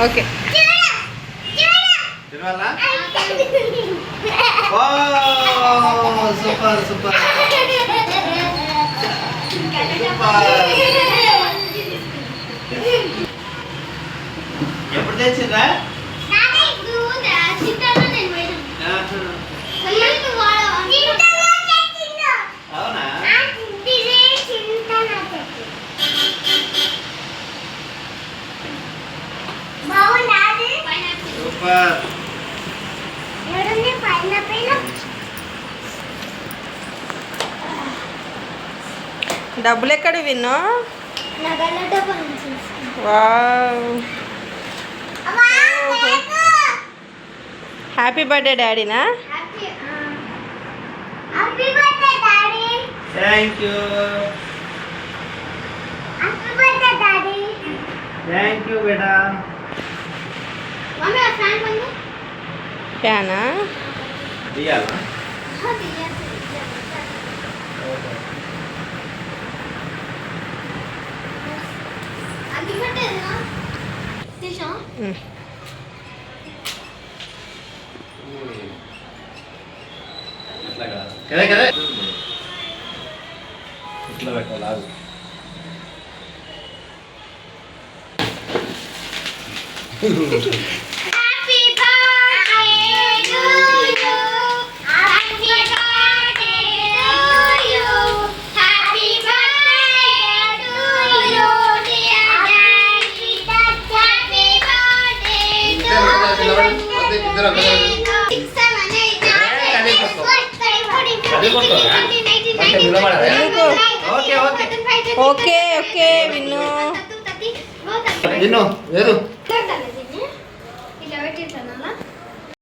Okay. Super super. ఎప్పుడు తెచ్చిందా super డబ్బులు ఎక్కడ విన్ను? వావ్. హ్యాపీ బర్త్డే డాడీనా? Happy birthday, Daddy! Thank you Happy birthday, Daddy! Thank you beta fan కాదు కదా. ఇట్లా పెట్టాలి? ఆగు. ఎందుకు? Okay, okay. Okay okay